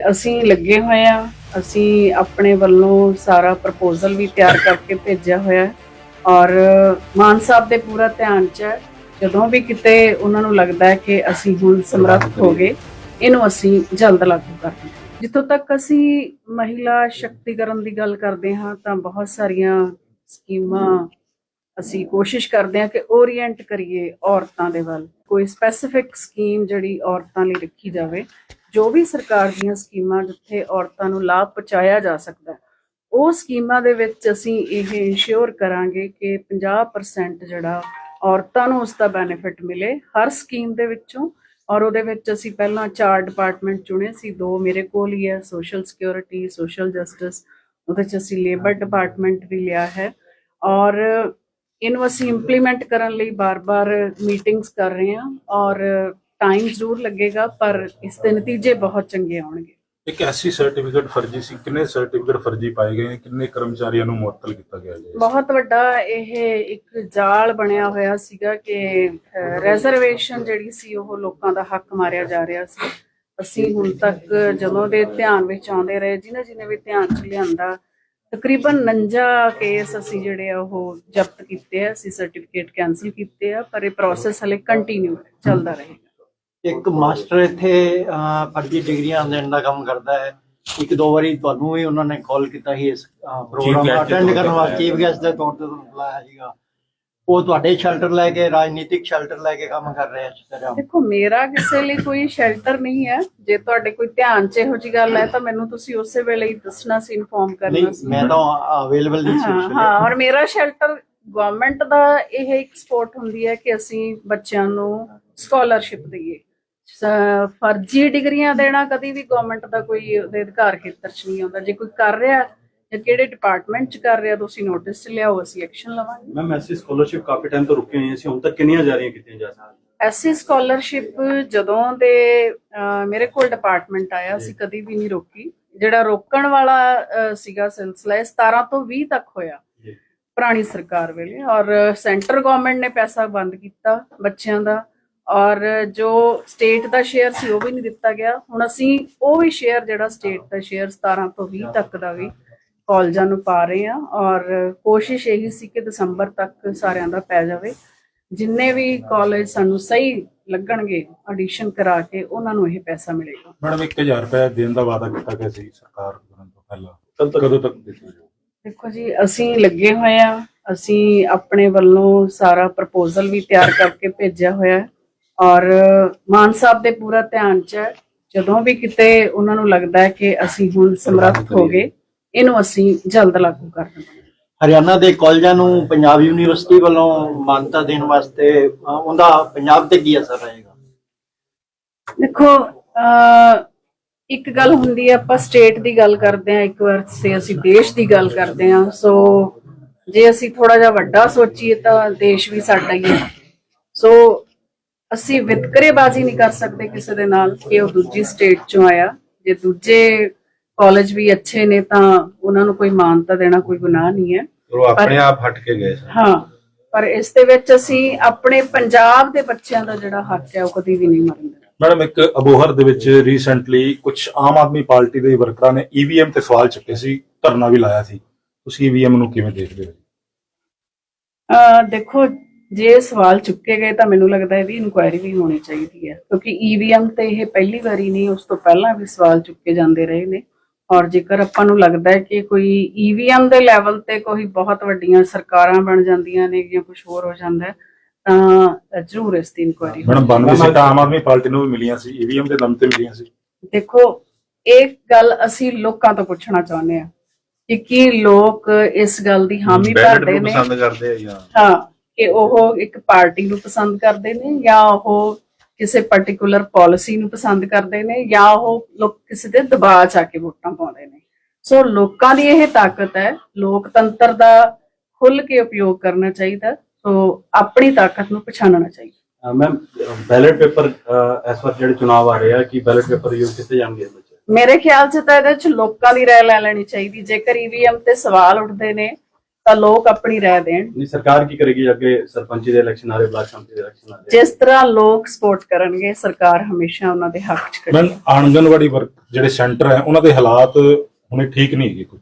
ਅਸੀਂ ਲੱਗੇ ਹੋਏ ਆ ਅਸੀਂ ਆਪਣੇ ਵੱਲੋਂ ਸਾਰਾ ਪ੍ਰਪੋਜ਼ਲ ਵੀ ਤਿਆਰ ਕਰਕੇ ਭੇਜਿਆ ਹੋਇਆ ਹੈ ਔਰ ਮਾਨ ਸਾਹਿਬ ਦੇ ਪੂਰਾ ਧਿਆਨ ਚ ਹੈ। ਜਦੋਂ ਵੀ ਕਿਤੇ ਉਹਨਾਂ ਨੂੰ ਲੱਗਦਾ ਹੈ ਕਿ ਅਸੀਂ ਹੁਣ ਸਮਰੱਥ ਹੋ ਗਏ ਇਹਨੂੰ ਅਸੀਂ ਜਲਦ ਲਾਗੂ ਕਰਾਂਗੇ ਜਿੱਥੋਂ ਤੱਕ ਅਸੀਂ ਮਹਿਲਾ ਸ਼ਕਤੀਕਰਨ ਦੀ ਗੱਲ ਕਰਦੇ ਹਾਂ ਤਾਂ ਬਹੁਤ ਸਾਰੀਆਂ ਸਕੀਮਾਂ ਅਸੀਂ ਕੋਸ਼ਿਸ਼ ਕਰਦੇ ਹਾਂ ਕਿ ਓਰੀਐਂਟ ਕਰੀਏ ਔਰਤਾਂ ਦੇ ਵੱਲ। ਕੋਈ ਸਪੈਸੀਫਿਕ ਸਕੀਮ ਜਿਹੜੀ ਔਰਤਾਂ ਲਈ ਰੱਖੀ ਜਾਵੇ, ਜੋ ਵੀ ਸਰਕਾਰ ਦੀਆਂ ਸਕੀਮਾਂ ਜਿੱਥੇ ਔਰਤਾਂ ਨੂੰ ਲਾਭ ਪਹੁੰਚਾਇਆ ਜਾ ਸਕਦਾ, ਉਹ ਸਕੀਮਾਂ ਦੇ ਵਿੱਚ ਅਸੀਂ ਇਹ ਇਨਸ਼ੋਰ ਕਰਾਂਗੇ ਕਿ 50% ਜਿਹੜਾ ਔਰਤਾਂ ਨੂੰ ਉਸ ਦਾ ਬੈਨੀਫਿਟ ਮਿਲੇ ਹਰ ਸਕੀਮ ਦੇ ਵਿੱਚੋਂ। ਔਰ ਉਹਦੇ ਵਿੱਚ ਅਸੀਂ ਪਹਿਲਾਂ ਚਾਰ ਡਿਪਾਰਟਮੈਂਟ ਚੁਣੇ ਸੀ, ਦੋ ਮੇਰੇ ਕੋਲ ਹੀ ਹੈ ਸੋਸ਼ਲ ਸਿਕਿਉਰਿਟੀ ਸੋਸ਼ਲ ਜਸਟਿਸ ਉਹਦੇ ਚ ਅਸੀਂ ਲੇਬਰ ਡਿਪਾਰਟਮੈਂਟ ਵੀ ਲਿਆ ਹੈ। ਔਰ ਇਹਨੂੰ ਅਸੀਂ ਇੰਪਲੀਮੈਂਟ ਕਰਨ ਲਈ ਬਾਰ-ਬਾਰ ਮੀਟਿੰਗਸ ਕਰ ਰਹੇ ਹਾਂ ਔਰ ਟਾਈਮ ਜ਼ਰੂਰ ਲੱਗੇਗਾ ਪਰ ਇਸ ਦੇ ਨਤੀਜੇ ਬਹੁਤ ਚੰਗੇ ਆਉਣਗੇ। ਇੱਕ ਐਸੀ ਸਰਟੀਫਿਕੇਟ ਫਰਜ਼ੀ ਸੀ ਕਿੰਨੇ ਸਰਟੀਫਿਕੇਟ ਫਰਜ਼ੀ ਪਾਏ ਗਏ ਕਿੰਨੇ ਕਰਮਚਾਰੀਆਂ ਨੂੰ ਮੁਅੱਤਲ ਕੀਤਾ ਗਿਆ ਜੀ? ਬਹੁਤ ਵੱਡਾ ਇਹ ਇੱਕ ਜਾਲ ਬਣਿਆ ਹੋਇਆ ਸੀਗਾ ਕਿ ਰਿਜ਼ਰਵੇਸ਼ਨ ਜਿਹੜੀ ਸੀ ਉਹ ਲੋਕਾਂ ਦਾ ਹੱਕ ਮਾਰਿਆ ਜਾ ਰਿਹਾ ਸੀ। ਅਸੀਂ ਹੁਣ ਤੱਕ ਜਦੋਂ ਦੇ ਧਿਆਨ ਵਿੱਚ ਆਉਂਦੇ ਰਹੇ ਜਿਨ੍ਹਾਂ ਜਿਨੇ ਵੀ ਧਿਆਨ ਚ ਲਿਆਂਦਾ ਤਕਰੀਬਨ 49 ਕੇਸ ਅਸੀਂ ਜਿਹੜੇ ਆ ਉਹ ਜ਼ਬਤ ਕੀਤੇ ਆ ਅਸੀਂ ਸਰਟੀਫਿਕੇਟ ਕੈਨਸਲ ਕੀਤੇ ਆ ਪਰ ਇਹ ਪ੍ਰੋਸੈਸ ਹਲੇ ਕੰਟੀਨਿਊ ਚੱਲਦਾ ਰਹੇਗਾ। ਇੱਕ ਮਾਸਟਰ ਇੱਥੇ ਫਰਜ਼ੀ ਡਿਗਰੀਆਂ ਦੇਣ ਦਾ ਕੰਮ ਕਰਦਾ ਹੈ। ਇੱਕ ਦੋ ਵਾਰੀ ਤੁਹਾਨੂੰ ਵੀ ਉਹਨਾਂ ਨੇ ਕਾਲ ਕੀਤਾ ਸੀ ਇਸ ਪ੍ਰੋਗਰਾਮ ਅਟੈਂਡ ਕਰਨ। ਵਾਸਤੇ। ਚੀਫ ਗੈਸਟ ਦੇ ਤੌਰ ਤੇ ਤੁਹਾਨੂੰ ਬੁਲਾਇਆ ਸੀਗਾ। ਉਹ ਤੁਹਾਡੇ ਸ਼ੈਲਟਰ ਲੈ ਕੇ ਰਾਜਨੀਤਿਕ ਸ਼ੈਲਟਰ ਲੈ ਕੇ ਕੰਮ ਕਰ ਰਹੇ ਇਸ ਤਰ੍ਹਾਂ ਦੇਖੋ ਮੇਰਾ ਕਿਸੇ ਲਈ ਕੋਈ ਸ਼ੈਲਟਰ ਨਹੀਂ ਹੈ। ਜੇ ਤੁਹਾਡੇ ਕੋਈ ਧਿਆਨ 'ਚ ਇਹੋ ਜੀ ਗੱਲ ਹੈ ਤਾਂ ਮੈਨੂੰ ਤੁਸੀਂ ਉਸੇ ਵੇਲੇ ਹੀ ਦੱਸਣਾ ਸੀ ਇਨਫੋਰਮ ਕਰਨਾ ਸੀ। ਮੈਂ ਤਾਂ ਅਵੇਲੇਬਲ ਨਹੀਂ ਸੀ ਹਾਂ ਔਰ ਮੇਰਾ ਸ਼ੈਲਟਰ ਗਵਰਨਮੈਂਟ ਦਾ ਇਹ ਇੱਕ ਸਪੋਰਟ ਹੁੰਦੀ ਹੈ ਕਿ ਅਸੀਂ ਬੱਚਿਆਂ ਨੂੰ ਸਕਾਲਰਸ਼ਿਪ ਦਈਏ। ਫਰਜ਼ੀ ਡਿਗਰੀਆਂ ਦੇਣਾ ਕਦੀ ਵੀ ਗਵਰਨਮੈਂਟ ਦਾ ਕੋਈ ਉਹਦੇ ਅਧਿਕਾਰ ਖੇਤਰ 'ਚ ਨਹੀਂ ਆਉਂਦਾ। ਜੇ ਕੋਈ ਕਰ ਰਿਹਾ ਜਾਂ ਕਿਹੜੇ ਡਿਪਾਰਟਮੈਂਟ 'ਚ ਕਰ ਰਿਹਾ ਤੁਸੀਂ ਨੋਟਿਸ 'ਚ ਲਿਆਓ ਅਸੀਂ ਐਕਸ਼ਨ ਲਵਾਂਗੇ। ਮੈਮ ਐਸੀ ਸਕਾਲਰਸ਼ਿਪ ਕਾਫੀ ਟਾਈਮ ਤੋਂ ਰੁਕੀ ਹੋਈਆਂ ਸੀ ਹੁਣ ਤੱਕ ਕਿੰਨੀਆਂ ਜਾਰੀਆਂ ਕੀਤੀਆਂ ਜਾ ਸਕਦੀਆਂ? ਐਸੀ ਸਕਾਲਰਸ਼ਿਪ ਜਦੋਂ ਦੇ ਮੇਰੇ ਕੋਲ ਡਿਪਾਰਟਮੈਂਟ ਆਇਆ ਸੀ ਕਦੀ ਵੀ ਨਹੀਂ ਰੋਕੀ। ਜਿਹੜਾ ਰੋਕਣ ਵਾਲਾ ਸੀਗਾ ਸਿਲਸਿਲਾ ਇਹ 17 ਤੋਂ 20 ਤੱਕ ਹੋਇਆ। ਪੁਰਾਣੀ ਸਰਕਾਰ ਵੇਲੇ। ਔਰ ਸੈਂਟਰ ਗਵਰਨਮੈਂਟ ਨੇ ਪੈਸਾ ਬੰਦ ਕੀਤਾ ਬੱਚਿਆਂ ਦਾ। ਔਰ ਜੋ ਸਟੇਟ ਦਾ ਸ਼ੇਅਰ ਸੀ ਉਹ ਵੀ ਨਹੀਂ ਦਿੱਤਾ ਗਿਆ। ਹੁਣ ਅਸੀਂ ਉਹ ਵੀ ਸ਼ੇਅਰ ਜਿਹੜਾ ਸਟੇਟ ਦਾ ਸ਼ੇਅਰ 17 ਤੋਂ 20 ਤੱਕ ਦਾ ਵੀ ਕਾਲਜਾਂ ਨੂੰ ਪਾ ਰਹੇ ਹਾਂ ਔਰ ਕੋਸ਼ਿਸ਼ ਇਹੀ ਸੀ ਕਿ ਦਸੰਬਰ ਤੱਕ ਸਾਰਿਆਂ ਦਾ ਪੈ ਜਾਵੇ। ਜਿੰਨੇ ਵੀ ਕਾਲਜ ਸਾਨੂੰ ਸਹੀ ਲੱਗਣਗੇ ਆਡੀਸ਼ਨ ਕਰਾ ਕੇ ਉਹਨਾਂ ਨੂੰ ਇਹ ਪੈਸਾ ਮਿਲੇਗਾ। ਮੈਡਮ 1000 ਰੁਪਏ ਦੇਣ ਦਾ ਵਾਅਦਾ ਕੀਤਾ ਗਿਆ ਸੀ ਸਰਕਾਰ ਕਰਨ ਤੋਂ ਪਹਿਲਾਂ। ਕਦੋਂ ਤੱਕ ਦਿੱਤੀ ਦੇਖੋ ਜੀ ਅਸੀਂ ਲੱਗੇ ਹੋਏ ਆ ਅਸੀਂ ਆਪਣੇ ਵੱਲੋਂ ਸਾਰਾ ਪ੍ਰਪੋਜ਼ਲ ਵੀ ਤਿਆਰ ਕਰਕੇ ਭੇਜਿਆ ਹੋਇਆ ਔਰ ਮਾਨ ਸਾਹਿਬ ਦੇ ਪੂਰਾ ਧਿਆਨ ਚ ਜਦੋਂ ਵੀ ਕਿਤੇ ਉਹਨਾਂ ਨੂੰ ਲੱਗਦਾ ਹੈ ਕਿ ਅਸੀਂ ਹੁਣ ਸਮਰੱਥ ਹੋ ਗਏ ਇਹਨੂੰ ਅਸੀਂ ਜਲਦ ਲਾਗੂ ਕਰ ਦੇਵਾਂਗੇ ਹਰਿਆਣਾ ਦੇ ਕਾਲਜਾਂ ਨੂੰ ਪੰਜਾਬ ਯੂਨੀਵਰਸਿਟੀ ਵੱਲੋਂ ਮਾਨਤਾ ਦੇਣ ਵਾਸਤੇ ਅਹ, ਉਹਦਾ ਪੰਜਾਬ ਤੇ ਕੀ ਅਸਰ ਰਹੇਗਾ? ਦੇਖੋ ਅ ਇੱਕ ਗੱਲ ਹੁੰਦੀ ਹੈ ਆਪਾਂ ਸਟੇਟ ਦੀ ਗੱਲ ਕਰਦੇ ਹਾਂ ਇੱਕ ਵਾਰ ਸੇ ਅਸੀਂ ਦੇਸ਼ ਦੀ ਗੱਲ ਕਰਦੇ ਹਾਂ। ਸੋ ਜੇ ਅਸੀਂ ਥੋੜਾ ਜਿਹਾ ਵੱਡਾ ਸੋਚੀਏ ਤਾਂ ਦੇਸ਼ ਵੀ ਸਾਡਾ ਹੀ ਹੈ। ਸੋ ਅਸੀਂ ਵਿਤਕਰੇਬਾਜ਼ੀ ਨਹੀਂ ਕਰ ਸਕਦੇ ਕਿਸੇ ਦੇ ਨਾਲ ਕਿ ਉਹ ਦੂਜੀ ਸਟੇਟ ਚੋਂ ਆਇਆ। ਜੇ ਦੂਜੇ ਕਾਲਜ ਵੀ ਅੱਛੇ ਨੇ ਤਾਂ ਉਹਨਾਂ ਨੂੰ ਕੋਈ ਮਾਨਤਾ ਦੇਣਾ ਕੋਈ ਗੁਨਾਹ ਨਹੀਂ ਹੈ। ਉਹ ਆਪਣੇ ਆਪ ਹਟ ਕੇ ਗਏ ਸਨ। ਹਾਂ ਪਰ ਇਸ ਦੇ ਵਿੱਚ ਅਸੀਂ ਆਪਣੇ ਪੰਜਾਬ ਦੇ ਬੱਚਿਆਂ ਦਾ ਜਿਹੜਾ ਹੱਕ ਹੈ ਉਹ ਕਦੀ ਵੀ ਨਹੀਂ ਮਰਨ ਦੇਣਾ ਮੈਡਮ ਇੱਕ ਅਬੋਹਰ ਦੇ ਵਿੱਚ ਰੀਸੈਂਟਲੀ ਕੁਝ ਆਮ ਆਦਮੀ ਪਾਰਟੀ ਦੇ ਵਰਕਰਾਂ ਨੇ ਈਵੀਐਮ ਤੇ ਸਵਾਲ ਚੁੱਕੇ ਸੀ ਧਰਨਾ ਵੀ ਲਾਇਆ ਸੀ। ਤੁਸੀਂ ਈਵੀਐਮ ਨੂੰ ਕਿਵੇਂ ਦੇਖਦੇ ਹੋ? ਅਹ ਦੇਖੋ ਜੇ ਸਵਾਲ ਚੁੱਕੇ ਗਏ ਤਾਂ ਮੈਨੂੰ ਲੱਗਦਾ ਇਹਦੀ ਇਨਕੁਆਇਰੀ ਵੀ ਹੋਣੀ ਚਾਹੀਦੀ ਹੈ। ਕਿਉਂਕਿ ਈਵੀਐਮ ਤੇ ਇਹ ਪਹਿਲੀ ਵਾਰੀ ਨਹੀਂ ਉਸ ਤੋਂ ਪਹਿਲਾਂ ਵੀ ਸਵਾਲ ਚੁੱਕੇ ਜਾਂਦੇ ਰਹੇ ਨੇ। ਔਰ ਜੇਕਰ ਆਪਾਂ ਨੂੰ ਲੱਗਦਾ ਹੈ ਕਿ ਕੋਈ ਈਵੀਐਮ ਦੇ ਲੈਵਲ ਤੇ ਕੋਈ ਬਹੁਤ ਵੱਡੀਆਂ ਸਰਕਾਰਾਂ ਬਣ ਜਾਂਦੀਆਂ ਨੇ ਜਾਂ ਕੁਝ ਹੋਰ ਹੋ ਜਾਂਦਾ ਹੈ ਤਾਂ ਜ਼ਰੂਰ ਇਸ ਦੀ ਇਨਕੁਆਇਰੀ ਮੈਡਮ 92 ਸੀਟਾਂ ਆਮ ਆਦਮੀ ਪਾਰਟੀ ਨੂੰ ਵੀ ਮਿਲੀਆਂ ਸੀ ਈਵੀਐਮ ਦੇ ਦਮ ਤੇ ਮਿਲੀਆਂ ਸੀ। ਦੇਖੋ ਇਹ ਗੱਲ ਅਸੀਂ ਲੋਕਾਂ ਤੋਂ ਪੁੱਛਣਾ ਚਾਹੁੰਦੇ ਹਾਂ ਕਿ ਕੀ ਲੋਕ ਇਸ ਗੱਲ ਦੀ ਹਾਮੀ ਭਰਦੇ ਨੇ ਕਰਦੇ ਆ ਜਾਂ ਹਾਂ ਕਿ ਉਹ ਇੱਕ ਪਾਰਟੀ ਨੂੰ ਪਸੰਦ ਕਰਦੇ ਨੇ ਜਾਂ ਉਹ ਕਿਸੇ ਪਾਰਟਿਕੂਲਰ ਪਾਲਿਸੀ ਨੂੰ ਪਸੰਦ ਕਰਦੇ ਨੇ ਜਾਂ ਉਹ ਲੋਕ ਕਿਸੇ ਦੇ ਦਬਾਅ ਚ ਆ ਕੇ ਵੋਟਾਂ ਪਾਉਂਦੇ ਨੇ। ਸੋ ਲੋਕਾਂ ਦੀ ਇਹ ਤਾਕਤ ਹੈ ਲੋਕਤੰਤਰ ਦਾ ਖੁੱਲ ਕੇ ਉਪਯੋਗ ਕਰਨਾ ਚਾਹੀਦਾ ਸੋ ਆਪਣੀ ਤਾਕਤ ਨੂੰ ਪਛਾਣਨਾ ਚਾਹੀਦਾ। ਮੈਮ ਬੈਲਟ ਪੇਪਰ ਇਸ ਵਾਰ ਜਿਹੜੇ ਚੁਣਾਵ ਆ ਰਹੇ ਆ ਕਿ ਬੈਲਟ ਪੇਪਰ ਯੂਜ਼ ਕੀਤੇ ਜਾਣਗੇ ਮੇਰੇ ਖਿਆਲ 'ਚ ਤਾਂ ਇਹਦੇ 'ਚ ਲੋਕਾਂ ਦੀ ਰਾਏ ਲੈ ਲੈਣੀ ਚਾਹੀਦੀ ਜੇਕਰ ਈਵੀਐਮ ਤੇ ਸਵਾਲ ਉੱਠਦੇ ਨੇ ਤਾਂ ਲੋਕ ਆਪਣੀ ਰਾਏ ਦੇਣ। ਨਹੀਂ ਸਰਕਾਰ ਕੀ ਕਰੇਗੀ ਅੱਗੇ ਸਰਪੰਚੀ ਦੇ ਇਲੈਕਸ਼ਨ ਆ ਰਹੇ ਬਲਾਕ ਸੰਮਤੀ ਦੇ ਇਲੈਕਸ਼ਨ ਆ ਰਹੇ? ਜਿਸ ਤਰ੍ਹਾਂ ਲੋਕ ਸਪੋਰਟ ਕਰਨਗੇ ਸਰਕਾਰ ਹਮੇਸ਼ਾ ਉਹਨਾਂ ਦੇ ਹੱਕ 'ਚ ਮੈਂ ਖੜੀ ਆਂਗਨਵਾੜੀ ਵਰਕ ਜਿਹੜੇ ਸੈਂਟਰ ਹੈ ਉਹਨਾਂ ਦੇ ਹਾਲਾਤ ਹੁਣੇ ਠੀਕ ਨਹੀਂ ਹੈਗੇ ਕੁਝ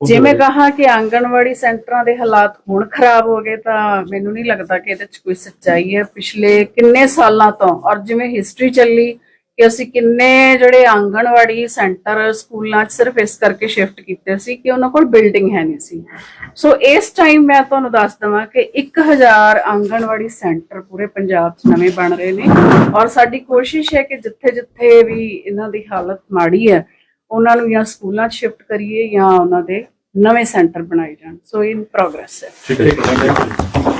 ਜਿਵੇਂ ਕਹਾ ਕਿ ਆਂਗਣਵਾੜੀ ਸੈਂਟਰਾਂ ਦੇ ਹਾਲਾਤ ਹੁਣ ਖਰਾਬ ਹੋ ਗਏ ਤਾਂ ਮੈਨੂੰ ਨਹੀਂ ਲੱਗਦਾ ਕਿ ਇਹਦੇ 'ਚ ਕੋਈ ਸੱਚਾਈ ਹੈ। ਪਿਛਲੇ ਕਿੰਨੇ ਸਾਲਾਂ ਤੋਂ ਔਰ ਜਿਵੇਂ ਹਿਸਟਰੀ ਚੱਲੀ ਕਿ ਅਸੀਂ ਕਿੰਨੇ ਜਿਹੜੇ ਆਂਗਣਵਾੜੀ ਸੈਂਟਰ ਸਕੂਲਾਂ 'ਚ ਸਿਰਫ ਇਸ ਕਰਕੇ ਸ਼ਿਫਟ ਕੀਤੇ ਸੀ ਕਿ ਉਹਨਾਂ ਕੋਲ ਬਿਲਡਿੰਗ ਹੈ ਨਹੀਂ ਸੀ। ਸੋ ਇਸ ਟਾਈਮ ਮੈਂ ਤੁਹਾਨੂੰ ਦੱਸ ਦਵਾਂ ਕਿ 1000 ਆਂਗਣਵਾੜੀ ਸੈਂਟਰ ਪੂਰੇ ਪੰਜਾਬ 'ਚ ਨਵੇਂ ਬਣ ਰਹੇ ਨੇ ਔਰ ਸਾਡੀ ਕੋਸ਼ਿਸ਼ ਹੈ ਕਿ ਜਿੱਥੇ-ਜਿੱਥੇ ਵੀ ਇਹਨਾਂ ਦੀ ਹਾਲਤ ਮਾੜੀ ਹੈ, ਉਹਨਾਂ ਨੂੰ ਜਾਂ ਸਕੂਲਾਂ 'ਚ ਸ਼ਿਫਟ ਕਰੀਏ ਜਾਂ ਉਹਨਾਂ ਦੇ ਨਵੇਂ ਸੈਂਟਰ ਬਣਾਏ ਜਾਣ। ਸੋ ਇਨ ਪ੍ਰੋਗਰੈਸ ਹੈ। ਠੀਕ ਹੈ।